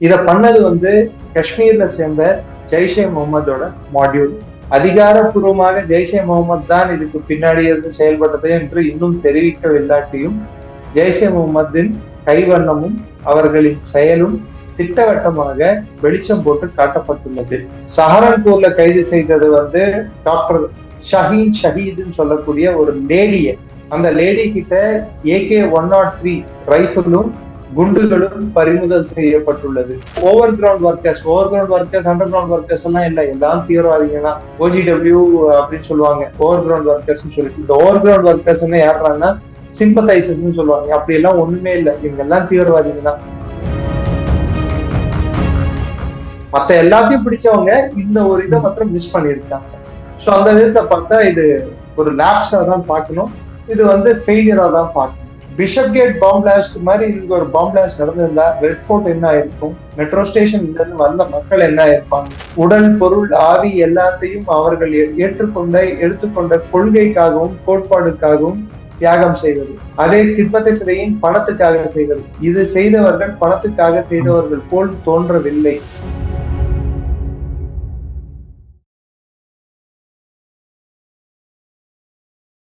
இதை பண்ணது வந்து காஷ்மீர்ல சேர்ந்த ஜெய்ஷே முகமதோட மாடியூல் அதிகாரப்பூர்வமாக ஜெய்ஷே முகமது தான் இதுக்கு பின்னாடி இருந்து செயல்பட்டது என்று இன்னும் தெரிவிக்கவில்லாட்டியும் ஜெய்ஷே முகமதின் கைவண்ணமும் அவர்களின் செயலும் திட்டவட்டமாக வெளிச்சம் போட்டு காட்டப்பட்டுள்ளது. சஹரன்பூர்ல கைது செய்தது வந்து டாக்டர் ஷஹீன் ஷஹீதுன்னு சொல்லக்கூடிய ஒரு லேடிய. அந்த லேடி கிட்ட ஏகே ஒன் நாட் த்ரீ ரைஃபிளும் குண்டுகளும் பறிமுதல் செய்யப்பட்டுள்ளது. Over ground workers over ground workers under ground workers எல்லாம் இல்லை எல்லாம் தீவிரவாதிங்க தான் ஓஜிடபிள்யூ அப்படின்னு சொல்லுவாங்க. ஓவர் கிரவுண்ட் ஒர்க்கர்ஸ் சொல்லிட்டு இந்த ஓவர் கிரவுண்ட் ஒர்க்கர்ஸ் யாருன்னா சிம்பத்தைசர்ஸ் சொல்லுவாங்க. அப்படி எல்லாம் ஒண்ணுமே இல்லை. இவங்க எல்லாம் தீவிரவாதிங்க தான். மத்த எல்லாத்தையும் பிடிச்சவங்க இந்த ஒரு இதை மட்டும் மிஸ் பண்ணியிருக்காங்க. ஸோ அந்த விதத்தை பார்த்தா இது ஒரு லேப்ஸா தான் பார்க்கணும். இது வந்து ஃபெயிலியரா தான் பார்க்கணும். பிஷப் கேட் பாம் பிளாஸ்ட் மாதிரி இங்க ஒரு பாம் பிளாஸ்ட் நடந்திருந்தா ரெட் ஃபோர்ட் என்ன ஆயிருக்கும்? மெட்ரோ ஸ்டேஷன்ல இருந்து வந்த மக்கள் என்ன ஆயிருப்பாங்க? உடல் பொருள் ஆவி எல்லாத்தையும் அவர்கள் ஏற்றுக்கொண்ட எடுத்துக்கொண்ட கொள்கைக்காகவும் கோட்பாடுக்காகவும் தியாகம் செய்வது அதே கிட்பத்தை சிறையின் பணத்துக்காக செய்வது இது செய்தவர்கள் பணத்துக்காக செய்தவர்கள் போல் தோன்றவில்லை.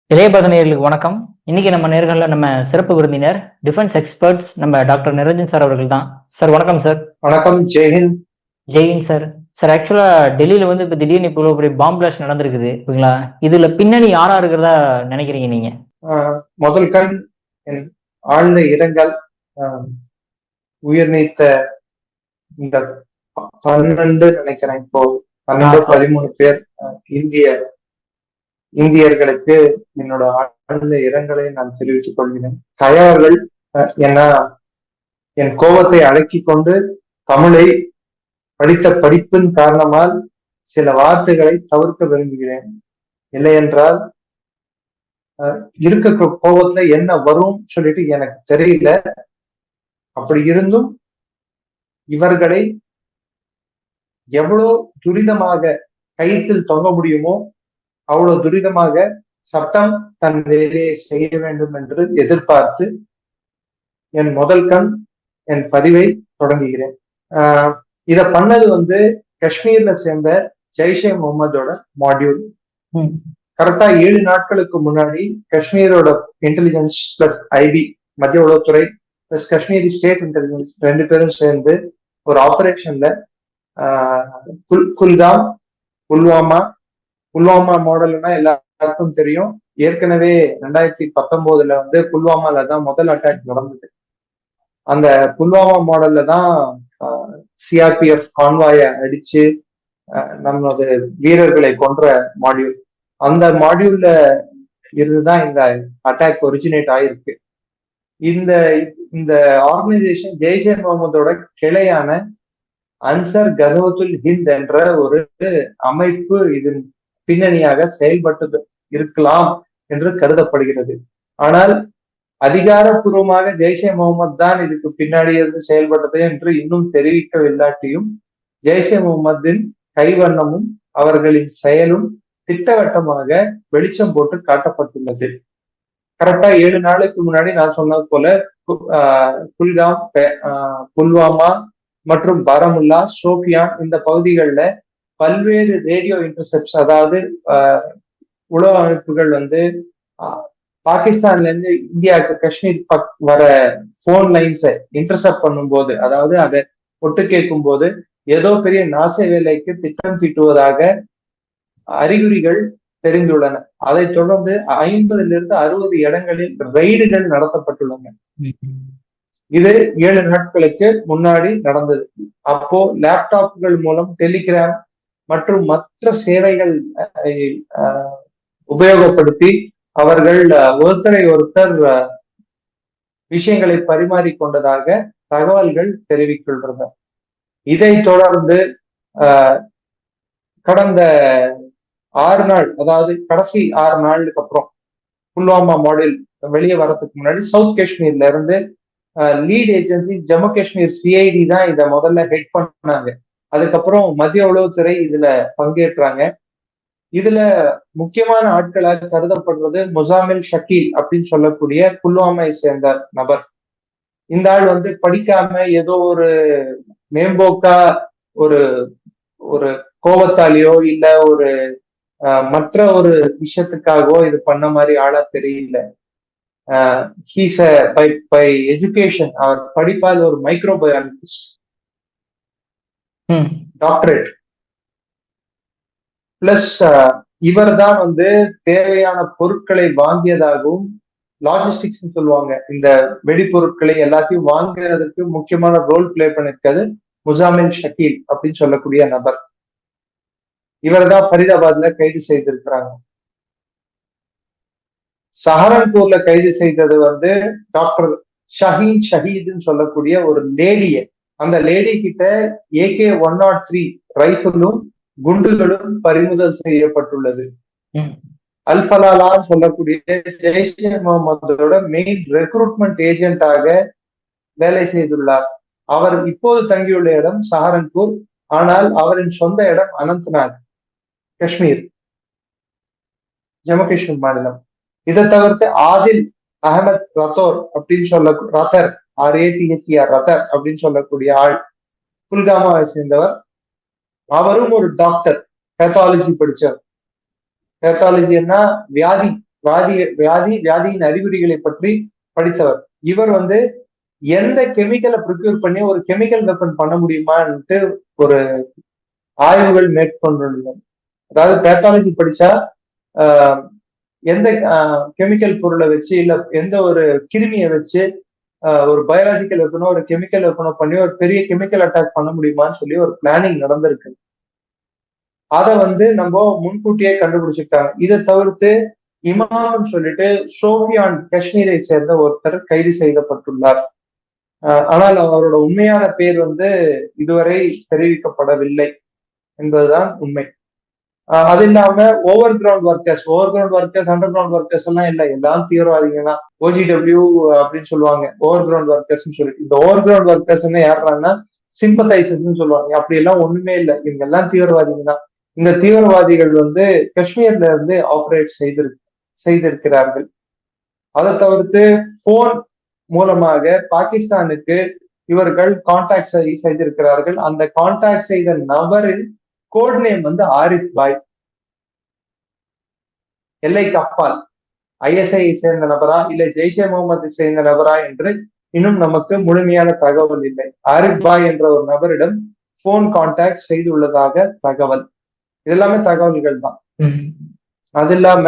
இளைய நேர்களுக்கு வணக்கம். இன்னைக்கு நம்ம நேர்களில் நம்ம சிறப்பு விருந்தினர் டிஃபென்ஸ் எக்ஸ்பர்ட்ஸ் நம்ம டாக்டர் நிரஞ்சன் சார் அவர்கள் தான் சார் வணக்கம் சார் வணக்கம் ஜெயஹிந்த் ஜெயின் சார் சார் ஆக்சுவலா டெல்லியில வந்து இப்போ திடீர்னு இப்போ பெரிய பாம்பு பிளாஸ்ட் நடந்திருக்குது ஓகேங்களா இதுல பின்னணி யாரா இருக்கிறதா நினைக்கிறீங்க நீங்க? முதல் கண் என் ஆழ்ந்த இரங்கல் உயிர் நீத்த இந்த பன்னெண்டு நினைக்கிறேன் இப்போ பன்னெண்டு பதிமூணு பேர் இந்திய இந்தியர்களுக்கு என்னோட ஆழ்ந்த இரங்கலை நான் தெரிவித்துக் கொள்கிறேன். கயவர்கள் ஏன்னா என் கோபத்தை அடக்கி கொண்டு தமிழை படித்த படிப்பின் காரணமால் சில வார்த்தைகளை தவிர்க்க விரும்புகிறேன். இல்லை என்றால் இருக்க கோபத்துல என்ன வரும் சொல்லிட்டு எனக்கு தெரியல. அப்படி இருந்தும் இவர்களை எவ்வளவு துரிதமாக கைத்தில் தொங்க முடியுமோ அவ்வளவு துரிதமாக சட்டம் தன் வேலையை செய்ய வேண்டும் என்று எதிர்பார்த்து என் முதல் கண் என் பதிவை தொடங்குகிறேன். ஆஹ் இத பண்ணது வந்து காஷ்மீர்ல சேர்ந்த ஜெய்ஷே முகமதோட மாடியூல் கரெக்டா ஏழு நாட்களுக்கு முன்னாடி காஷ்மீரோட இன்டெலிஜென்ஸ் பிளஸ் ஐபி மத்திய உளவுத்துறை பிளஸ் காஷ்மீரி ஸ்டேட் இன்டெலிஜென்ஸ் ரெண்டு பேரும் சேர்ந்து ஒரு ஆபரேஷன்ல குல் குல்காம் புல்வாமா புல்வாமா மாடல்னா எல்லாருக்கும் தெரியும். ஏற்கனவே ரெண்டாயிரத்தி பத்தொன்பதுல வந்து புல்வாமால தான் முதல் அட்டாக் நடந்தது. அந்த புல்வாமா மாடல்ல தான் சிஆர்பிஎஃப் கான்வாய அடிச்சு நமது வீரர்களை கொன்ற மாடியூல் அந்த மாடியூல்ல இருந்துதான் இந்த அட்டாக் ஒரிஜினேட் ஆயிருக்கு. இந்த இந்த ஆர்கனைசேஷன் ஜெய்ஷே முகமதோட கிளையான அன்சர் கசவத்துல் ஹிந்த் என்ற ஒரு அமைப்பு இதன் பின்னணியாக செயல்பட்டு இருக்கலாம் என்று கருதப்படுகிறது. ஆனால் அதிகாரப்பூர்வமாக ஜெய்ஷே முகமது தான் இதுக்கு பின்னாடி இருந்து செயல்பட்டது என்று இன்னும் தெரிவிக்கவில்லாட்டியும் ஜெய்ஷே முகமதின் கைவண்ணமும் அவர்களின் செயலும் திட்டவட்டமாக வெளிச்சம் போட்டு காட்டப்பட்டுள்ளது. கரெக்டா ஏழு நாளுக்கு முன்னாடி நான் சொன்னது போல குல்காம் புல்வாமா மற்றும் பாரமுல்லா சோபியான் இந்த பகுதிகளில் பல்வேறு ரேடியோ இன்டர்செப்ட்ஸ் அதாவது உளவு அமைப்புகள் வந்து பாகிஸ்தான்ல இருந்து இந்தியாவுக்கு காஷ்மீர் பக் வர போன் லைன்ஸை இன்டர்செப்ட் பண்ணும்போது அதாவது அதை ஒட்டு கேட்கும் போது ஏதோ பெரிய நாச வேலைக்கு திட்டம் தீட்டுவதாக அறிகுறிகள் தெரிந்துள்ளன. அதை தொடர்ந்து ஐம்பதுல இருந்து அறுபது இடங்களில் ரெய்டுகள் நடத்தப்பட்டுள்ளன. இது ஏழு நாட்களுக்கு முன்னாடி நடந்தது. அப்போ லேப்டாப்கள் மூலம் டெலிகிராம் மற்றும் மற்ற சேவைகள் உபயோகப்படுத்தி அவர்கள் ஒருத்தரை ஒருத்தர் விஷயங்களை பரிமாறிக்கொண்டதாக தகவல்கள் தெரிவிக்கின்றன. இதை தொடர்ந்து கடந்த ஆறு நாள் அதாவது கடைசி ஆறு நாளுக்கு அப்புறம் புல்வாமா மாடல் வெளியே வரதுக்கு முன்னாடி சவுத் காஷ்மீர்ல இருந்து lead agency Jammu Kashmir CID தான் இதை முதல்ல ஹெட் பண்ணாங்க. அதுக்கப்புறம் மத்திய உளவுத்துறை இதுல பங்கேற்றாங்க. இதுல முக்கியமான ஆட்களாக கருதப்படுறது முசாமில் ஷக்கீல் அப்படின்னு சொல்லக்கூடிய புல்வாமை சேர்ந்த நபர். இந்த ஆள் வந்து படிக்காம ஏதோ ஒரு மேம்போக்கா ஒரு ஒரு கோபத்தாலேயோ இல்ல ஒரு மற்ற ஒரு விஷயத்துக்காகவோ இது பண்ண மாதிரி ஆளா தெரியல. ஹீஸ் பை பை எஜுகேஷன் அவர் படிப்பால் ஒரு மைக்ரோபயாலஜிஸ்ட் டாக்டரேட் பிளஸ் இவர் தான் வந்து தேவையான பொருட்களை வாங்கியதாகவும் லாஜிஸ்டிக்ஸ் சொல்லுவாங்க. இந்த வெடிப்பொருட்களை எல்லாத்தையும் வாங்குறதுக்கு முக்கியமான ரோல் பிளே பண்ணிருக்காது முசாமின் ஷக்கீல் அப்படின்னு சொல்லக்கூடிய நபர். இவர் தான் ஃபரிதாபாத்ல கைது செய்திருக்கிறாங்க. சஹரன்பூர்ல கைது செய்தது வந்து டாக்டர் ஷஹீன் ஷஹீதுன்னு சொல்லக்கூடிய ஒரு லேடிய. அந்த லேடி கிட்ட ஏகே ஒன் நாட் த்ரீ ரைஃபிளும் குண்டுகளும் பறிமுதல் செய்யப்பட்டுள்ளது. அல்பலாலான்னு சொல்லக்கூடிய ஜெய்ஷே முகமதோட மெயின் ரெக்ரூட்மெண்ட் ஏஜென்ட்டாக வேலை செய்துள்ளார். அவர் இப்போது தங்கியுள்ள இடம் சஹரன்பூர் ஆனால் அவரின் சொந்த இடம் அனந்த்நாக் காஷ்மீர் ஜம்மு காஷ்மீர் மாநிலம். இதை தவிர்த்து ஆதில் அகமத் ரத்தோர் அப்படின்னு சொல்ல ரத்தர் ஆர்ஏடிஹெச்ஆர் ரத்தர் அப்படின்னு சொல்லக்கூடிய ஆள். புல்காமாவை சேர்ந்தவர். அவரும் ஒரு டாக்டர் பேத்தாலஜி படிச்சவர். பேத்தாலஜின்னா வியாதி வியாதி வியாதி வியாதியின் அறிகுறிகளை பற்றி படித்தவர். இவர் வந்து எந்த கெமிக்கலை ப்ரிக்யூர் பண்ணி ஒரு கெமிக்கல் வெப்பன் பண்ண முடியுமான்ட்டு ஒரு ஆய்வுகள் மேற்கொண்டுள்ளனர். அதாவது பேத்தாலஜி படிச்சா ஆஹ், எந்த கெமிக்கல் பொருளை வச்சு இல்ல எந்த ஒரு கிருமியை வச்சு ஒரு பயாலஜிக்கல் வெப்பனோ ஒரு கெமிக்கல் வெப்பனோ பண்ணி ஒரு பெரிய கெமிக்கல் அட்டாக் பண்ண முடியுமான்னு சொல்லி ஒரு பிளானிங் நடந்திருக்கு. அதை வந்து நம்ம முன்கூட்டியே கண்டுபிடிச்சிருக்காங்க இதை தவிர்த்து இமாம் சொல்லிட்டு சோஃபியான் காஷ்மீரை சேர்ந்த ஒருத்தர் கைது செய்யப்பட்டுள்ளார். ஆனால் அவரோட உண்மையான பேர் வந்து இதுவரை தெரிவிக்கப்படவில்லை என்பதுதான் உண்மை. அது இல்லாம over ground workers over ground workers under ground workers எல்லாம் இல்ல எல்லாம் தீவிரவாதிங்க தான் ஓஜிடபிள்யூ அப்படின்னு சொல்லுவாங்க. ஓவர் கிரவுண்ட் ஒர்க்கர்ஸ் சொல்லிட்டு இந்த ஓவர் கிரவுண்ட் ஒர்க்கர்ஸ் யாருறாங்கன்னா சிம்பத்தைசர்ஸ் சொல்லுவாங்க. அப்படி எல்லாம் ஒண்ணுமே இல்லை. இவங்க எல்லாம் தீவிரவாதிங்க தான் இந்த தீவிரவாதிகள் வந்து காஷ்மீர்ல இருந்து ஆபரேட் செய்திரு செய்திருக்கிறார்கள். அதை தவிர்த்து போன் மூலமாக பாகிஸ்தானுக்கு இவர்கள் கான்டாக்ட் செய்திருக்கிறார்கள். அந்த கான்டாக்ட் செய்த நபரின் கோட் நேம் வந்து ஆரிஃப் பாய். எல்லைக்கு அப்பால். ஐஎஸ்ஐ சேர்ந்த நபரா இல்ல ஜெய்ஷே முகமது சேர்ந்த நபரா என்று இன்னும் நமக்கு முழுமையான தகவல் இல்லை. ஆரிஃப் பாய் என்ற ஒரு நபரிடம் போன் கான்டாக்ட் செய்துள்ளதாக தகவல். இதெல்லாமே தகவல்கள் தான். அது இல்லாம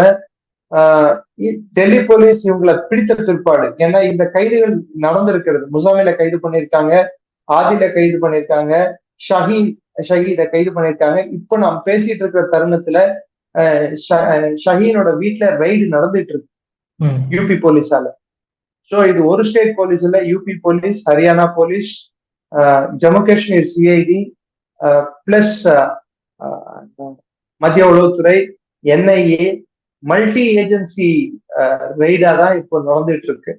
டெல்லி போலீஸ் இவங்களை பிடித்த பிற்பாடு. ஏன்னா இந்த கைதுகள் நடந்திருக்கிறது. முசாமில கைது பண்ணிருக்காங்க ஆதில கைது பண்ணிருக்காங்க ஷஹீன் ஷஹீத கைது பண்ணிருக்காங்க இப்போ நாம் பேசிட்டு இருக்கிற தருணத்துல ஷஹீனோட வீட்டுல ரைடு நடந்துட்டு இருக்கு. யூபி போலீஸால. சோ இது ஒரு ஸ்டேட் போலீஸ் இல்ல UP police Haryana police Jammu Kashmir CID plus மத்திய உளவுத்துறை என்ஐஏ மல்டி ஏஜென்சி ரெய்டா தான் இப்போ நடந்துட்டு இருக்கு.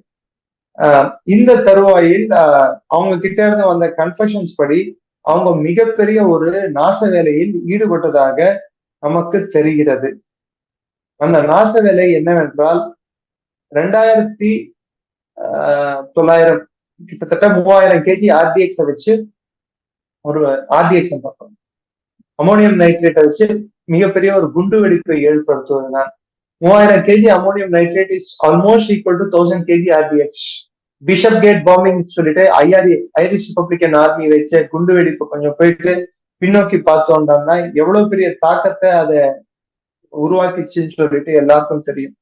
இந்த தருவாயில் அவங்க கிட்ட இருந்து வந்த கன்ஃபஷன்ஸ் படி அவங்க மிகப்பெரிய ஒரு நாச வேலையில் ஈடுபட்டதாக நமக்கு தெரிகிறது. அந்த நாச வேலை என்னவென்றால் ரெண்டாயிரத்தி ஆஹ் தொள்ளாயிரம் கிட்டத்தட்ட மூவாயிரம் கேஜி ஆர்டிஎக்ஸை வச்சு ஒரு ஆர்டிஎக்ஸ் பார்ப்போம். அமோனியம் நைட்ரேட்டை வச்சு மிகப்பெரிய ஒரு குண்டு வெடிப்பை ஏற்படுத்துவதுதான் மூவாயிரம் KG ammonium nitrate is almost equal to thousand KG RDX Bishop Gate bombing சொல்லிட்டு ஐஆர்ஏ ஐரிஷ் ரிப்பப்ளிகன் ஆர்மி வச்ச குண்டு வெடிப்பு கொஞ்சம் போயிட்டு பின்னோக்கி பார்த்தோம்னா எவ்வளவு பெரிய தாக்கத்தை அதை உருவாக்கிச்சுன்னு சொல்லிட்டு எல்லாருக்கும் தெரியும்.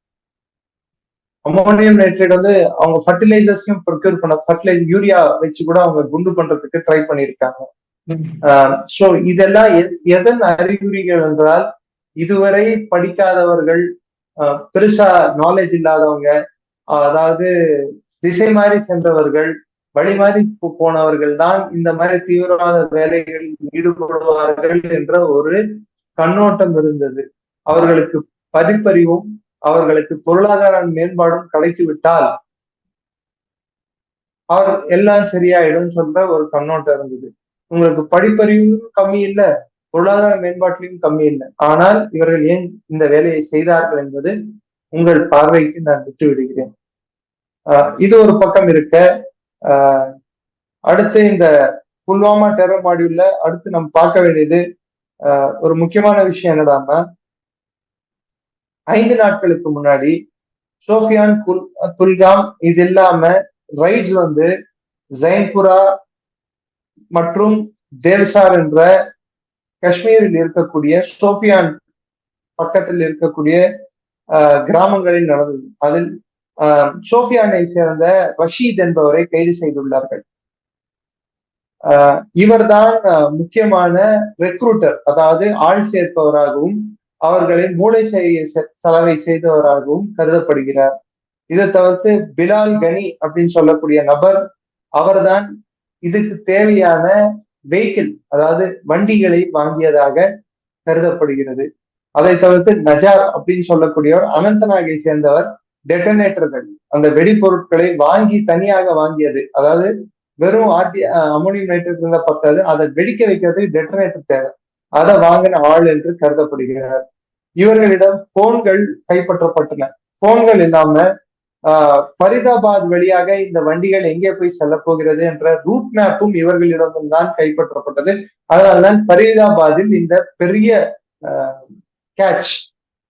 அமோனியம் நைட்ரேட் வந்து அவங்க ஃபர்டிலைசர்ஸையும் ப்ரொக்யூர் பண்ண ஃபர்டிலைசர் யூரியா வச்சு கூட அவங்க குண்டு பண்றதுக்கு ட்ரை பண்ணியிருக்காங்க. சோ இதெல்லாம் எதன் அறிகுறிகள் என்றால் இதுவரை படிக்காதவர்கள் பெருசா நாலேஜ் இல்லாதவங்க அதாவது திசை மாறி சென்றவர்கள் வழி மாறி போனவர்கள் தான் இந்த மாதிரி தீவிரவாத வேலைகளில் ஈடுபடுவார்கள் என்ற ஒரு கண்ணோட்டம் இருந்தது. அவர்களுக்கு பதிப்பறிவும் அவர்களுக்கு பொருளாதார மேம்பாடும் கிடைத்து விட்டால் அவர் எல்லாம் சரியாயிடும் சொல்ற ஒரு கண்ணோட்டம் இருந்தது. உங்களுக்கு படிப்பறிவும் கம்மி இல்ல பொருளாதார மேம்பாட்டிலும் கம்மி இல்லை. ஆனால் இவர்கள் ஏன் இந்த வேலையை செய்தார்கள் என்பது உங்கள் பார்வைக்கு நான் விட்டு விடுகிறேன் இது ஒரு பக்கம் இருக்க ஆஹ் அடுத்து இந்த புல்வாமா டெரர் மாடியூல்ல அடுத்து நம்ம பார்க்க வேண்டியது ஆஹ், ஒரு முக்கியமான விஷயம் என்னடான்னா ஐந்து நாட்களுக்கு முன்னாடி சோஃபியான் குல் குல்காம் இது இல்லாம ரைட்ஸ் வந்து ஜெயின்புரா மற்றும் தேவ்சார் என்ற காஷ்மீரில் இருக்கக்கூடிய சோஃபியான் பக்கத்தில் இருக்கக்கூடிய ஆஹ், கிராமங்களில் நடந்தது. அதில் சோஃபியானை சேர்ந்த ரஷீத் என்பவரை கைது செய்துள்ளார்கள். ஆஹ், இவர்தான் முக்கியமான ரெக்ரூட்டர் அதாவது ஆள் சேர்ப்பவராகவும் அவர்களை மூளை செய்- செலவை செய்தவராகவும் கருதப்படுகிறார். இதை தவிர்த்து பிலால் கனி அப்படின்னு சொல்லக்கூடிய நபர் அவர்தான் இதுக்கு தேவையான வெஹிக்கிள் அதாவது வண்டிகளை வாங்கியதாக கருதப்படுகிறது. அதை தவிர்த்து நஜார் அப்படின்னு சொல்லக்கூடியவர் அனந்தநாகை சேர்ந்தவர் டெட்டனேட்டர்கள் அந்த வெடிபொருட்களை வாங்கி தனியாக வாங்கியது. அதாவது வெறும் ஆர்டி அமோனியம் நைட்ரேட் இருந்தா பத்தாது அதை வெடிக்க வைக்கிறதுக்கு டெட்டனேட்டர் தேவை. அதை வாங்கின ஆள் என்று கருதப்படுகிறார். இவர்களிடம் போன்கள் கைப்பற்றப்பட்டன. போன்கள் இல்லாம ஆஹ், ஃபரிதாபாத் வழியாக இந்த வண்டிகள் எங்கே போய் செல்ல போகிறது என்ற ரூட் மேப்பும் இவர்களிடமும் தான் கைப்பற்றப்பட்டது. அதனால்தான் ஃபரிதாபாத்தில் இந்த பெரிய கேட்ச்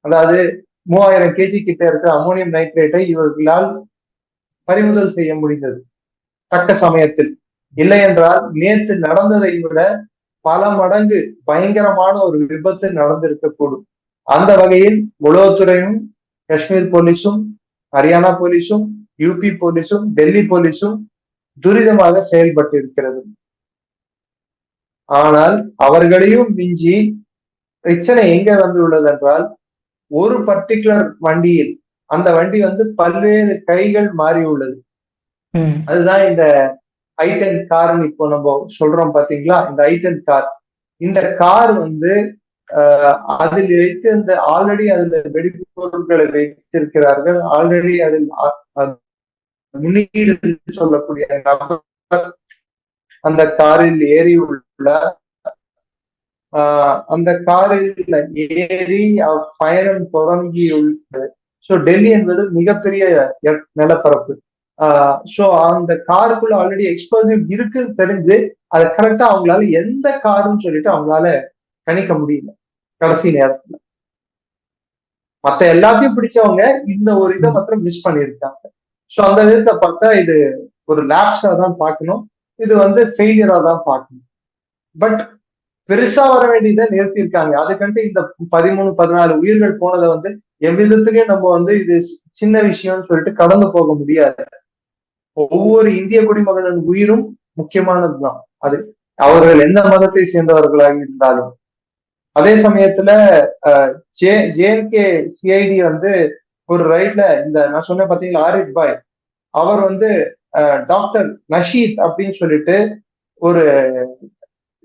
அதாவது மூவாயிரம் கேஜி கிட்ட இருக்க அமோனியம் நைட்ரேட்டை இவர்களால் பறிமுதல் செய்ய முடிந்தது. தக்க சமயத்தில். இல்லை என்றால் நேற்று நடந்ததை விட பல மடங்கு பயங்கரமான ஒரு விபத்து நடந்திருக்கக்கூடும். அந்த வகையில் உளவுத்துறையும் காஷ்மீர் போலீஸும் ஹரியானா போலீஸும் யூபி போலீஸும் டெல்லி போலீஸும் துரிதமாக செயல்பட்டு இருக்கிறது ஆனால் அவர்களையும் மிஞ்சி பிரச்சனை எங்க வந்துள்ளது என்றால் ஒரு பர்டிகுலர் வண்டியில் அந்த வண்டி வந்து பல்வேறு கைகள் மாறி உள்ளது. அதுதான் இந்த ஐட்டன் கார்னு இப்போ நம்ம சொல்றோம் பாத்தீங்களா இந்த ஐட்டன் கார் இந்த கார் வந்து அதில் வைத்து இந்த ஆல்ரெடி அதுல வெடிப்பொருட்களை வைத்திருக்கிறார்கள். ஆல்ரெடி அதில் முன்னீடு சொல்லக்கூடிய நபர் அந்த காரில் ஏறி உள்ள அந்த காரில் ஏறி பயணம் பயணம் தொடங்கியுள்ளது. ஸோ டெல்லி என்பது மிகப்பெரிய நிலப்பரப்பு. ஸோ அந்த காருக்குள்ள ஆல்ரெடி எக்ஸ்ப்ளோசிவ் இருக்குன்னு தெரிஞ்சு அதை கரெக்டா அவங்களால எந்த காருன்னு சொல்லிட்டு அவங்களால கணிக்க முடியல கடைசி நேரத்துல. மத்த எல்லாத்தையும் பிடிச்சவங்க இந்த ஒரு இதை மாத்திரம் மிஸ் பண்ணியிருக்காங்க. ஸோ அந்த விதத்தை பார்த்தா இது ஒரு லேப்ஸா தான் பார்க்கணும். இது வந்து ஃபெயிலியரா தான் பார்க்கணும். பட் பெருசா வர வேண்டியதை நிறுத்தியிருக்காங்க. அதுக்கன்ட்டு இந்த பதிமூணு பதினாலு உயிர்கள் போனதை வந்து எவ்விதத்திலயும் நம்ம வந்து இது சின்ன விஷயம்னு சொல்லிட்டு கடந்து போக முடியாது. ஒவ்வொரு இந்திய குடிமகனின் உயிரும் முக்கியமானதுதான் அது அவர்கள் எந்த மதத்தை சேர்ந்தவர்களாக இருந்தாலும். அதே சமயத்துல ஜே ஜேஎன்கே சிஐடி வந்து ஒரு ரைட்ல இந்த நான் சொன்னேன் பாத்தீங்களா ஆரிஃப் பாய். அவர் வந்து டாக்டர் நஷீத் அப்படின்னு சொல்லிட்டு ஒரு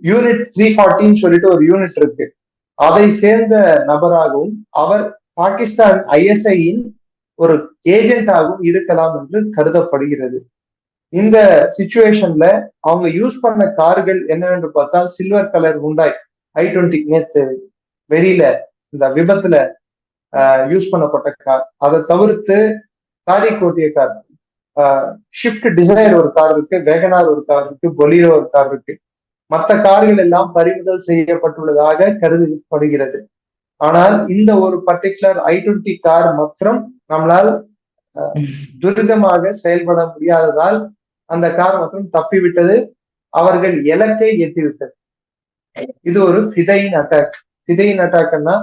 யூனிட் த்ரீ ஃபார்ட்டின்னு சொல்லிட்டு ஒரு யூனிட் இருக்கு. அதை சேர்ந்த நபராகவும் அவர் பாகிஸ்தான் ஐஎஸ்ஐயின் ஒரு ஏஜென்டாகவும் இருக்கலாம் என்று கருதப்படுகிறது. இந்த சுச்சுவேஷன்ல அவங்க யூஸ் பண்ண கார்கள் என்னவென்று பார்த்தால் silver colour Hyundai i twenty நேத்து வெளியில இந்த விபத்துல யூஸ் பண்ணப்பட்ட கார். அதை தவிர்த்து தாரிக் கோட்டிய கார். ஷிஃப்ட் டிசைர் ஒரு கார் இருக்கு வேகனார் ஒரு கார் இருக்கு பொலீரோ ஒரு கார் இருக்கு. மற்ற கார்கள் எல்லாம் பறிமுதல் செய்யப்பட்டுள்ளதாக கருதப்படுகிறது. ஆனால் இந்த ஒரு பர்டிகுலர் ஐ டுவெண்ட்டி கார் மாத்திரம் நம்மளால் துரிதமாக செயல்பட முடியாததால் அந்த கார் மற்றும் தப்பிவிட்டது. அவர்கள் இலக்கை எட்டிவிட்டது. இது ஒரு ஃபிதையின் அட்டாக் ஃபிதையின் அட்டாக்னா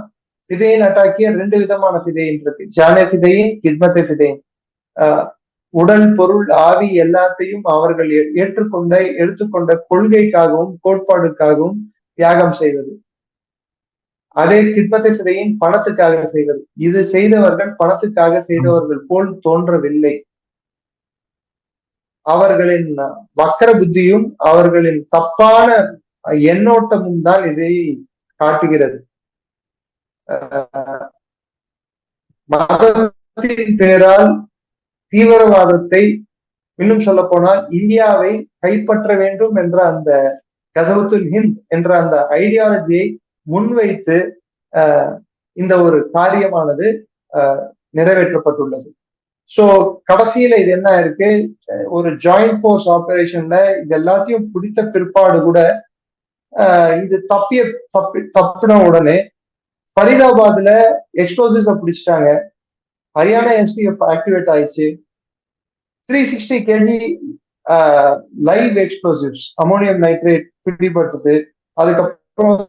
ஃபிதையின் அட்டாக்கிய ரெண்டு விதமான ஃபிதையின் இருக்கு. ஜானே ஃபிதையின் கித்மத்தை ஃபிதையின் உடல் பொருள் ஆவி எல்லாத்தையும் அவர்கள் ஏற்றுக்கொண்ட எடுத்துக்கொண்ட கொள்கைக்காகவும் கோட்பாடுக்காகவும் தியாகம் செய்வது. அதே கிட்பத்தை சிதையின் பணத்துக்காக செய்வது. இது செய்தவர்கள் பணத்துக்காக செய்தவர்கள் போல் தோன்றவில்லை. அவர்களின் வக்கர புத்தியும் அவர்களின் தப்பான எண்ணோட்டமும் தான் இதை காட்டுகிறது. மதத்தின் பெயரால் தீவிரவாதத்தை இன்னும் சொல்ல போனால் இந்தியாவை கைப்பற்ற வேண்டும் என்ற அந்த கசவத்துல் ஹிந்த் என்ற அந்த ஐடியாலஜியை முன்வைத்து இந்த ஒரு காரியமானது நிறைவேற்றப்பட்டுள்ளது. சோ கடைசியில இது என்ன இருக்கு? ஒரு ஜாயிண்ட் ஃபோர்ஸ் ஆபரேஷன்ல இது எல்லாத்தையும் பிடித்த பிற்பாடு கூட ஆஹ் இது தப்பிய தப்பி தப்பின உடனே ஃபரிதாபாத்ல எக்ஸ்ப்ளோசிவ்ஸ பிடிச்சிட்டாங்க. ஹரியானா எஸ்பிஎஃப் ஆக்டிவேட் ஆயிடுச்சு. Three sixty KG live explosives ammonium nitrate பிடிபட்டது. அதுக்கப்புறம்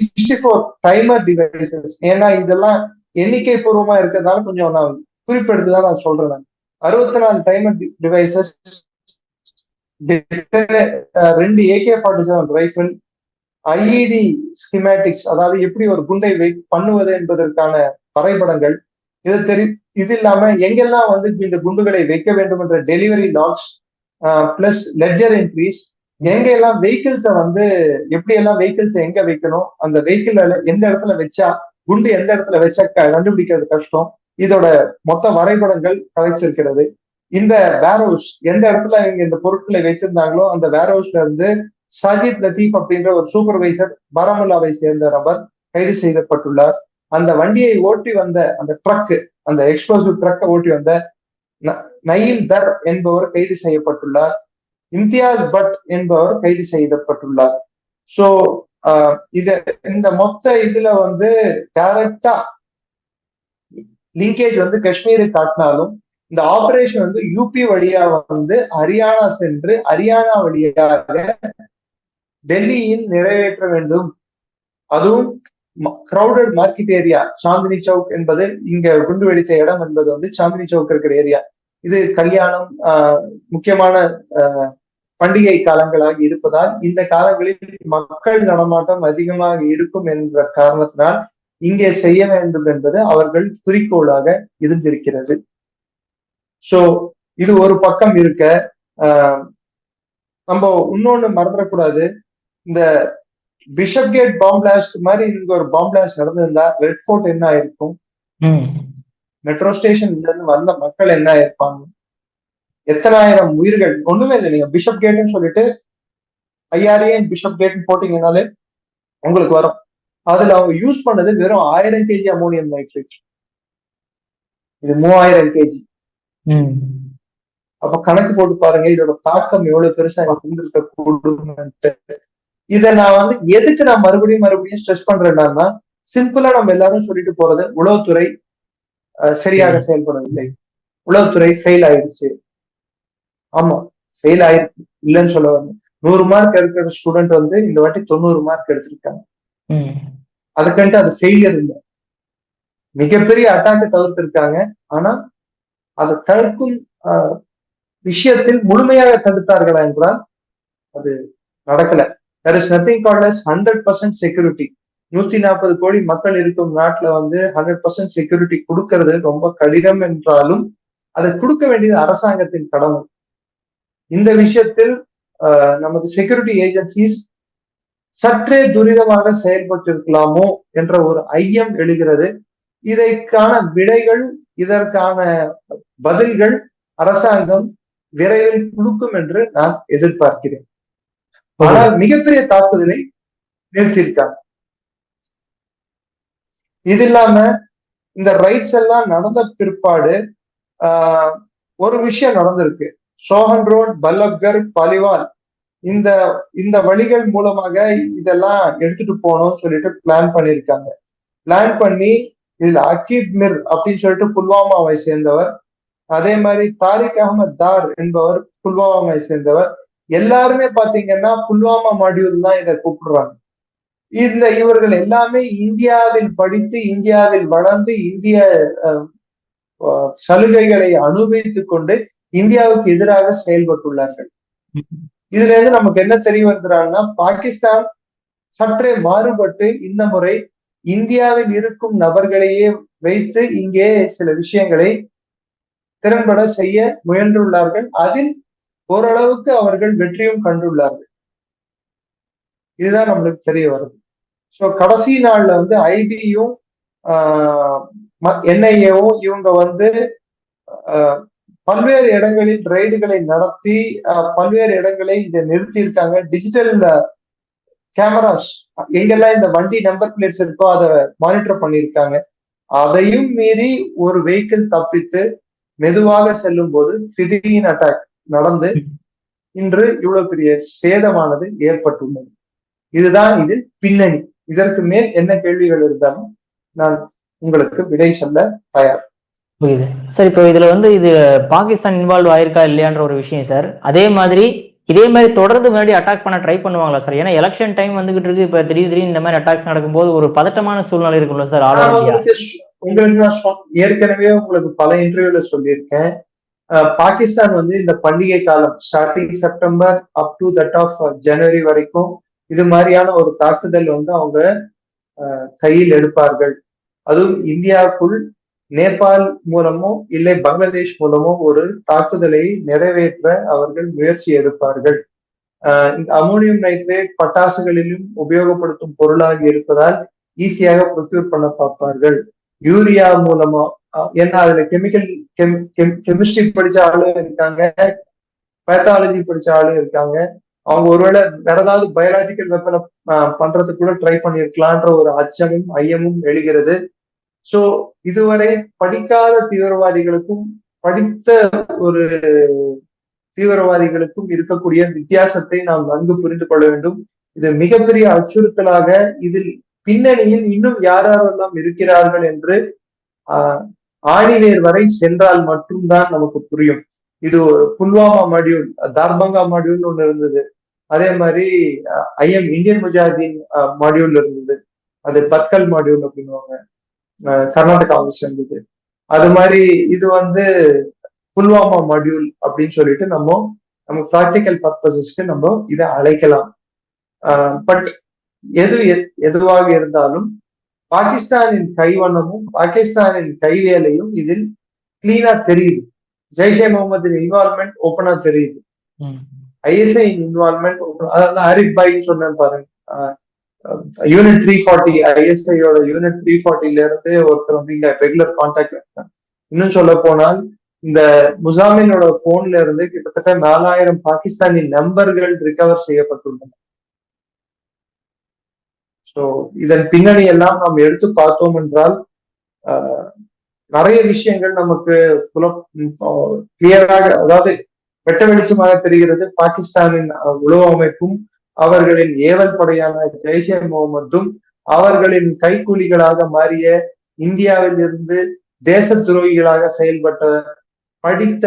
சிக்ஸ்டி ஃபோர் டைமர் டிவைசஸ் ஏன்னா இதெல்லாம் எண்ணிக்கை பூர்வமா இருக்கிறதால கொஞ்சம் நான் குறிப்பெடுத்து தான் நான் சொல்றேன் நான். அறுபத்தி நாலு டைமர் டிவைசஸ் ரெண்டு AK forty seven rifle IED schematics அதாவது எப்படி ஒரு குண்டை வெயிட் பண்ணுவது என்பதற்கான வரைபடங்கள் இது தெரி இது இல்லாம எங்கெல்லாம் வந்து இந்த குண்டுகளை வைக்க வேண்டும் என்ற delivery logs plus ledger entries எங்க எல்லாம் வெஹிக்கிள்ஸை வந்து எப்படி எல்லாம் வெஹிக்கிள்ஸ் எங்க வைக்கணும் அந்த வெஹிக்கிள் எந்த இடத்துல வச்சா குண்டு எந்த இடத்துல வச்சா கண்டுபிடிக்கிறது கஷ்டம். இதோட மொத்த வரைபடங்கள் கலைச்சிருக்கிறது இந்த வேரோஸ் எந்த இடத்துல இவங்க இந்த பொருட்களை வைத்திருந்தாங்களோ அந்த வேரோஸ்ல இருந்து சஜித் லத்தீப் அப்படின்ற ஒரு சூப்பர்வைசர் பாராமுல்லாவை சேர்ந்த நபர் கைது செய்யப்பட்டுள்ளார். அந்த வண்டியை ஓட்டி வந்த அந்த ட்ரக் அந்த எக்ஸ்ப்ளோசிவ் ட்ரக்கை ஓட்டி வந்த நயீம் தர் என்பவர் கைது செய்யப்பட்டுள்ளார். இம்தியாஸ் பட் என்பவர் கைது செய்யப்பட்டுள்ளார். சோ இது இந்த மொத்த இதுல வந்து டேரக்டா லிங்கேஜ் வந்து காஷ்மீரை காட்டினாலும் இந்த ஆபரேஷன் வந்து யூபி வழியா வந்து ஹரியானா சென்று ஹரியானா வழியாக டெல்லியில் நிறைவேற்ற வேண்டும். அதுவும் crowded market area Chandni Chowk என்பது இங்க குண்டு வெடித்த இடம் என்பது வந்து சாந்தினி சவுக் இருக்கிற ஏரியா இது கல்யாணம் முக்கியமான பண்டிகை காலங்களாக இருப்பதால் இந்த காலங்களில் மக்கள் நடமாட்டம் அதிகமாக இருக்கும் என்ற காரணத்தினால் இங்கே செய்ய வேண்டும் என்பது அவர்கள் குறிக்கோளாக இருந்திருக்கிறது. சோ இது ஒரு பக்கம் இருக்க நம்ம இன்னொன்னு மறந்துடக்கூடாது. இந்த பிஷப் கேட் பாம் பிளாஸ்ட் மாதிரி இங்க ஒரு பாம் பிளாஸ்ட் நடந்திருந்தா ரெட் ஃபோர்ட் என்ன ஆயிருக்கும்? மெட்ரோ ஸ்டேஷன்ல இருந்து வந்த மக்கள் என்ன ஆயிருப்பாங்க? எத்தனாயிரம் உயிர்கள்? ஒண்ணுமே இல்லை. நீங்க பிஷப் கேட்னு சொல்லிட்டு ஐஆர்ஏன் பிஷப் கேட்னு போட்டீங்கன்னாலே உங்களுக்கு வரும். அதுல அவங்க யூஸ் பண்ணது வெறும் ஆயிரம் கேஜி அமோனியம் நைட்ரேட் இது மூவாயிரம் கேஜி அப்ப கணக்கு போட்டு பாருங்க இதோட தாக்கம் எவ்வளவு பெருசா இருந்திருக்க கூடும் இத நான் வந்து எதுக்கு நான் மறுபடியும் மறுபடியும் ஸ்ட்ரெஸ் பண்றேன்னா சிம்பிளா நம்ம எல்லாரும் சொல்லிட்டு போறது உளவுத்துறை சரியாக செயல்படவில்லை. உளவுத்துறை ஃபெயில் ஆயிடுச்சு ஆமா ஃபெயில் ஆயிருக்கு இல்லைன்னு சொல்ல வரணும் நூறு மார்க் எடுக்கிற ஸ்டூடெண்ட் வந்து இந்த வாட்டி தொண்ணூறு மார்க் எடுத்திருக்காங்க. அதுக்கன்ட்டு அது ஃபெயிலியர் இல்லை. மிகப்பெரிய அட்டாக்கை தவிர்த்திருக்காங்க. ஆனா அதை தடுக்கும் விஷயத்தில் முழுமையாக தடுத்தார்களா என்றால் அது நடக்கல. There is nothing called hundred percent security நூத்தி நாற்பது கோடி மக்கள் இருக்கும் நாட்டுல வந்து ஹண்ட்ரட் பர்சன்ட் செக்யூரிட்டி கொடுக்கறது ரொம்ப கடினம் என்றாலும் அதை கொடுக்க வேண்டியது அரசாங்கத்தின் கடமை. இந்த விஷயத்தில் நமது செக்யூரிட்டி ஏஜென்சிஸ் சற்றே துரிதமாக செயல்பட்டிருக்கலாமோ என்ற ஒரு ஐயம் எழுகிறது. இதற்கான விடைகள் இதற்கான பதில்கள் அரசாங்கம் விரைவில் கொடுக்கும் என்று நான் எதிர்பார்க்கிறேன். ஆனால் மிகப்பெரிய தாக்குதலை நிறுத்தியிருக்காங்க. இது இல்லாம இந்த ரைட்ஸ் எல்லாம் நடந்த பிற்பாடு ஆஹ் ஒரு விஷயம் நடந்திருக்கு. சோஹன் ரோட் பல்லப்கர் பலிவால் இந்த இந்த வழிகள் மூலமாக இதெல்லாம் எடுத்துட்டு போகணும்னு சொல்லிட்டு பிளான் பண்ணியிருக்காங்க. பிளான் பண்ணி இதுல அக்கீப் மிர் அப்படின்னு சொல்லிட்டு புல்வாமாவை சேர்ந்தவர் அதே மாதிரி தாரிக் அகமது தார் என்பவர் புல்வாமாவை சேர்ந்தவர். எல்லாருமே பாத்தீங்கன்னா புல்வாமா மாடியூல் தான் இதை கூப்பிடுறாங்க. இந்த இவர்கள் எல்லாமே இந்தியாவில் படித்து இந்தியாவில் வளர்ந்து இந்திய சலுகைகளை அனுபவித்துக் கொண்டு இந்தியாவுக்கு எதிராக செயல்பட்டுள்ளார்கள். இதுல இருந்து நமக்கு என்ன தெரிய வருகிறாங்கன்னா பாகிஸ்தான் சற்றே மாறுபட்டு இந்த முறை இந்தியாவில் இருக்கும் நபர்களையே வைத்து இங்கே சில விஷயங்களை திறம்பட செய்ய முயன்றுள்ளார்கள். அதில் ஓரளவுக்கு அவர்கள் வெற்றியும் கண்டுள்ளார்கள். இதுதான் நம்மளுக்கு தெரிய வருது. ஸோ கடைசி நாள்ல வந்து ஐபியும் என்ஐஏவும் இவங்க வந்து பல்வேறு இடங்களில் ரைடுகளை நடத்தி பல்வேறு இடங்களை இதை நிறுத்தியிருக்காங்க. டிஜிட்டல் கேமராஸ் எங்கெல்லாம் இந்த வண்டி நம்பர் பிளேட்ஸ் இருக்கோ அதை மானிட்டர் பண்ணியிருக்காங்க. அதையும் மீறி ஒரு வெஹிக்கிள் தப்பித்து மெதுவாக செல்லும் போது திடீர்னு அட்டாக் நடந்து இன்று இவ்வளவு பெரிய சேதமானது ஏற்பட்டுள்ளது. இதுதான் இது பின்னணி. இதற்கு மேல் என்ன கேள்விகள் இருந்தாலும் நான் உங்களுக்கு விடை சொல்ல தயார். புரியுது. சார் இப்போ இதுல வந்து இது பாகிஸ்தான் இன்வால்வ் ஆயிருக்கா இல்லையான்ற ஒரு விஷயம் சார். அதே மாதிரி இதே மாதிரி தொடர்ந்து முன்னாடி அட்டாக் பண்ண ட்ரை பண்ணுவாங்களா சார்? ஏன்னா எலெக்ஷன் டைம் வந்துகிட்டு இருக்கு இப்ப திடீர் திடீர்னு இந்த மாதிரி அட்டாக்ஸ் நடக்கும்போது ஒரு பதட்டமான சூழ்நிலை இருக்கும்ல சார் உங்களுக்கு ஏற்கனவே உங்களுக்கு பல இன்டர்வியூல சொல்லியிருக்கேன். பாகிஸ்தான் வந்து இந்த பண்டிகை காலம் starting September up to that of ஜனவரி வரைக்கும் இது மாதிரியான ஒரு தாக்குதல் வந்து அவங்க கையில் எடுப்பார்கள். அதுவும் இந்தியாவுக்குள் நேபாள் மூலமோ இல்லை பங்களாதேஷ் மூலமோ ஒரு தாக்குதலை நிறைவேற்ற அவர்கள் முயற்சி எடுப்பார்கள். அமோனியம் நைட்ரேட் பட்டாசுகளிலும் உபயோகப்படுத்தும் பொருளாக இருப்பதால் ஈஸியாக ப்ரொக்யூர் பண்ண பார்ப்பார்கள். யூரியா மூலமா ஏன்னா அதுல கெமிக்கல் கெமிஸ்ட்ரி படிச்ச ஆளும் இருக்காங்க பேத்தாலஜி படிச்ச ஆளும் இருக்காங்க. அவங்க ஒருவேளை வேற ஏதாவது பயாலஜிக்கல் வெப்பனை பண்றதுக்கு கூட ட்ரை பண்ணியிருக்கலான்ற ஒரு அச்சமும் ஐயமும் எழுகிறது. சோ இதுவரை படிக்காத தீவிரவாதிகளுக்கும் படித்த ஒரு தீவிரவாதிகளுக்கும் இருக்கக்கூடிய வித்தியாசத்தை நாம் நன்கு புரிந்து கொள்ள வேண்டும். இது மிகப்பெரிய அச்சுறுத்தலாக இதில் பின்னணியில் இன்னும் யார் யாரெல்லாம் இருக்கிறார்கள் என்று ஆஹ் ஆணிவேர் வரை சென்றால் மட்டும்தான் நமக்கு புரியும். இது புல்வாமா மாடியூல் தார்பங்கா மாடியூல்னு ஒண்ணு இருந்தது. அதே மாதிரி ஐஎம் இந்தியன் முஜாஹிதீன் மாடியூல் இருந்தது. அது பத்கல் மாடியூல் அப்படின்னுவாங்க. அஹ் ஆஃபீஸ் சேர்ந்தது அது மாதிரி இது வந்து புல்வாமா மாடியூல் அப்படின்னு சொல்லிட்டு நம்ம நம்ம ப்ராக்டிக்கல் பர்பசஸ்க்கு நம்ம இதை அழைக்கலாம். பட் எது எதுவாக இருந்தாலும் பாகிஸ்தானின் கைவண்ணமும் பாகிஸ்தானின் கைவேலையும் இதில் கிளீனா தெரியுது. ஜெய்ஷே முகமது இன்வால்மெண்ட் ஓப்பனா தெரியுது. ஐஎஸ்ஐ இன்வால்மெண்ட் அதாவது ஆரிஃப் பாய் சொன்னேன் பாருங்க. யூனிட் த்ரீ ஃபார்ட்டி ஐஎஸ்ஐயோட யூனிட் த்ரீ ஃபார்ட்டில இருந்து ஒருத்தர் வந்து இங்க ரெகுலர் கான்டாக்ட் இருக்காங்க இன்னும் சொல்ல போனால் இந்த முசாமினோட போன்ல இருந்து கிட்டத்தட்ட நாலாயிரம் பாகிஸ்தானி நம்பர்கள் ரிகவர் செய்யப்பட்டுள்ளன சோ இதன் பின்னணி எல்லாம் நாம் எடுத்து பார்த்தோம் என்றால் ஆஹ், நிறைய விஷயங்கள் நமக்கு புல கிளியராக அதாவது வெட்ட வெளிச்சமாக தெரிகிறது. பாகிஸ்தானின் உளவு அமைப்பும் அவர்களின் ஏவல் படையான ஜெய்ஷே முகமதும் அவர்களின் கைக்கூலிகளாக மாறிய இந்தியாவில் இருந்து தேச துரோகிகளாக செயல்பட்ட படித்த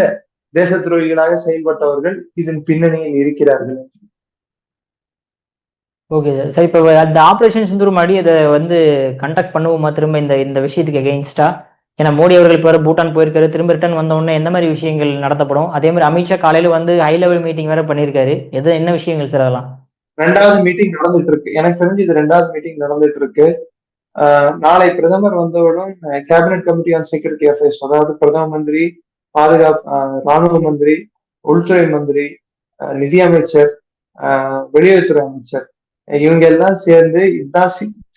தேச துரோகிகளாக செயல்பட்டவர்கள் இதன் பின்னணியில் இருக்கிறார்கள். ஓகே சார் சார் இப்போ அந்த ஆப்ரேஷன் சிந்தூர் மாதிரி இதை வந்து கண்டக்ட் பண்ணுவோமா திரும்ப இந்த இந்த விஷயத்துக்கு எகெயின்ஸ்டா ஏன்னா மோடி அவர்கள் இப்போ பூட்டான் போயிருக்காரு திரும்ப ரிட்டர்ன் வந்த உடனே எந்த மாதிரி விஷயங்கள் நடத்தப்படும்? அதே மாதிரி அமித்ஷா காலையில வந்து ஹை லெவல் மீட்டிங் வேற பண்ணியிருக்காரு. எது என்ன விஷயங்கள் சார் அதெல்லாம்? ரெண்டாவது மீட்டிங் நடந்துட்டு இருக்கு எனக்கு தெரிஞ்சு இது ரெண்டாவது மீட்டிங் நடந்துட்டு இருக்கு நாளை பிரதமர் வந்தவுடன் cabinet committee on security affairs அதாவது பிரதம மந்திரி பாதுகாப்பு ராணுவ மந்திரி உள்துறை மந்திரி நிதியமைச்சர் நிதி அமைச்சர் வெளியுறவுத்துறை அமைச்சர் இவங்க எல்லாம் சேர்ந்து இதுதான்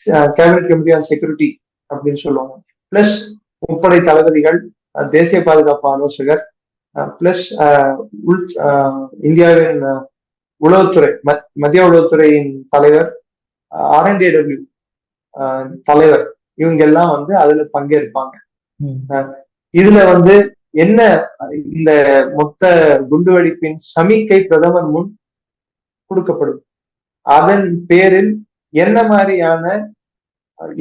கேபினட் கமிட்டி ஆன் செக்யூரிட்டி அப்படின்னு சொல்லுவாங்க. பிளஸ் முப்படை தளபதிகள் தேசிய பாதுகாப்பு ஆலோசகர் பிளஸ் உள் இந்தியாவின் உளவுத்துறை மத்- மத்திய உளவுத்துறையின் தலைவர் ஆர்என்டிடபிள்யூ தலைவர். இவங்க எல்லாம் வந்து அதுல பங்கேற்பாங்க. இதுல வந்து என்ன இந்த மொத்த குண்டுவெடிப்பின் சமிக்கை பிரதமர் முன் கொடுக்கப்படும்? அதன் பேரில் என்ன மாதிரியான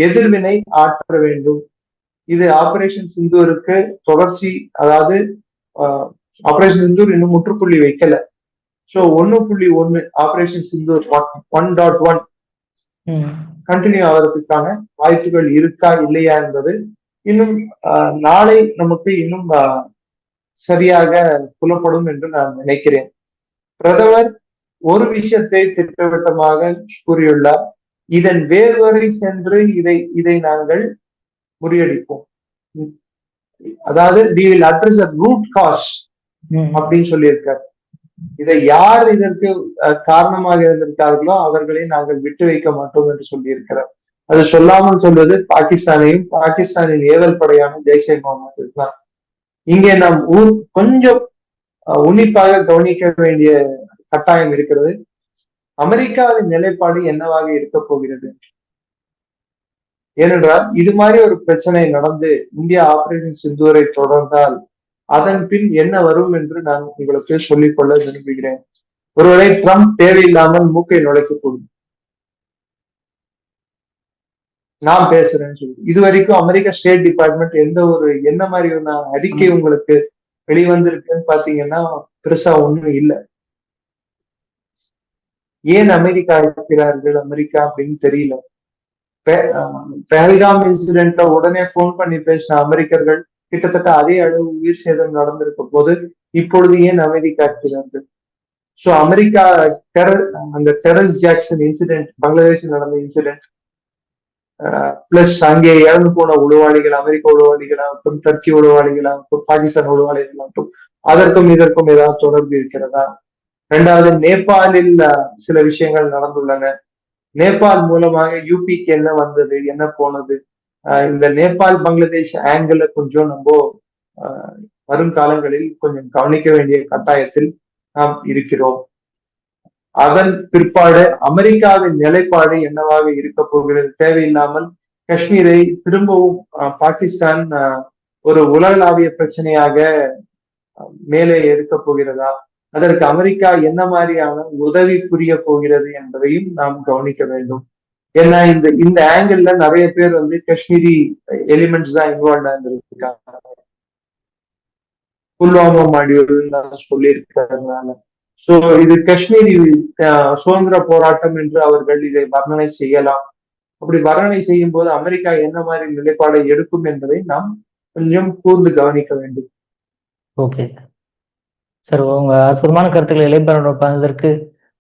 எதிர்வினை ஆற்ற வேண்டும்? இது ஆபரேஷன் சிந்தூருக்கு தொடர்ச்சி அதாவது ஆபரேஷன் சிந்தூர் இன்னும் முற்றுப்புள்ளி வைக்கல. சோ ஒன்னு புள்ளி ஒன்னு operation Sindoor one dot one continue ஆகிறதுக்கான வாய்ப்புகள் இருக்கா இல்லையா என்பது இன்னும் நாளை நமக்கு இன்னும் சரியாக புலப்படும் என்று நான் நினைக்கிறேன். பிரதமர் ஒரு விஷயத்தை திட்டவட்டமாக கூறியுள்ளார். இதன் வேறு வரை சென்று இதை இதை நாங்கள் முறியடிப்போம். அதாவது we will address root cause அப்படின்னு சொல்லியிருக்கார். இதை யார் இதற்கு காரணமாக இருந்திருக்கார்களோ அவர்களை நாங்கள் விட்டு வைக்க மாட்டோம் என்று சொல்லியிருக்கிறார். அது சொல்லாமல் சொல்வது பாகிஸ்தானையும் பாகிஸ்தானின் ஏவல் படையான ஜெய்ஷே முகமது தான். இங்கே நாம் ஊர் கொஞ்சம் உன்னிப்பாக கவனிக்க வேண்டிய கட்டாயம் இருக்கிறது. அமெரிக்காவின் நிலைப்பாடு என்னவாக இருக்க போகிறது? ஏனென்றால் இது மாதிரி ஒரு பிரச்சனை நடந்து இந்தியா ஆபரேஷன் சிந்தூரை தொடர்ந்தால் அதன் பின் என்ன வரும் என்று நான் உங்களுக்கு சொல்லிக்கொள்ள விரும்புகிறேன். ஒருவேளை ட்ரம்ப் தேவையில்லாமல் மூக்கை நுழைக்கக்கூடும் நான் பேசுறேன்னு சொல்லி இது வரைக்கும் அமெரிக்க ஸ்டேட் டிபார்ட்மெண்ட் எந்த ஒரு என்ன மாதிரி அறிக்கை உங்களுக்கு வெளிவந்திருக்குன்னு பாத்தீங்கன்னா பெருசா ஒண்ணும் இல்லை. ஏன் அமெரிக்கா இருக்கிறார்கள் அமெரிக்கா அப்படின்னு தெரியல. பெஹல்காம் இன்சிடென்ட்ல உடனே போன் பண்ணி பேசின அமெரிக்கர்கள் கிட்டத்தட்ட அதே அளவு உயிர் சேதம் நடந்திருக்க போது இப்பொழுது ஏன் அமெரிக்கா இருக்கிறார்கள் சோ அமெரிக்கா டெரர் அந்த டெரஸ் ஜாக்சன் இன்சிடென்ட் பங்களாதேஷில் நடந்த இன்சிடென்ட் பிளஸ் அங்கே இறந்து போன உளவாளிகள் அமெரிக்க உளவாளிகளாகட்டும் டர்க்கி உளவாளிகளாகட்டும் பாகிஸ்தான் உளவாளிகளாகட்டும் அதற்கும் இதற்கும் ஏதாவது தொடர்பு இருக்கிறதா? இரண்டாவது நேபாளில் சில விஷயங்கள் நடந்துள்ளன. நேபாள் மூலமாக யூபிக்கு என்ன வந்தது என்ன போனது? இந்த நேபாள் பங்களாதேஷ் ஆங்கிள் கொஞ்சம் நம்ம வருங்காலங்களில் கொஞ்சம் கவனிக்க வேண்டிய கட்டாயத்தில் நாம் இருக்கிறோம். அதன் பிற்பாடு அமெரிக்காவின் நிலைப்பாடு என்னவாக இருக்க போகிறது? தேவையில்லாமல் காஷ்மீரை திரும்பவும் பாகிஸ்தான் ஒரு உலகளாவிய பிரச்சனையாக மேலே எடுக்க போகிறதா? அதற்கு அமெரிக்கா என்ன மாதிரியான உதவி புரிய போகிறது என்பதையும் நாம் கவனிக்க வேண்டும். ஏன்னா இந்த இந்த ஆங்கிள் நிறைய பேர் வந்து காஷ்மீரி எலிமெண்ட்ஸ் தான் இன்வால்வ் ஆயிருக்காங்க புல்வாமா மாடியூல் சொல்லியிருக்கிறதுனால. சோ இது காஷ்மீரி சுதந்திர போராட்டம் என்று அவர்கள் இதை வர்ணனை செய்யலாம். அப்படி வர்ணனை செய்யும் போது அமெரிக்கா என்ன மாதிரி நிலைப்பாடை எடுக்கும் என்பதை நாம் கொஞ்சம் கூர்ந்து கவனிக்க வேண்டும். ஓகே சார் உங்க அற்புதமான கருத்துக்களை இளைஞரோட பகிர்ந்ததற்கு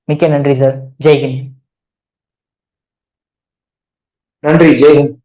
மிக்க நன்றி சார். ஜெய்ஹிந்த். நன்றி ஜெய்ஹிந்த்.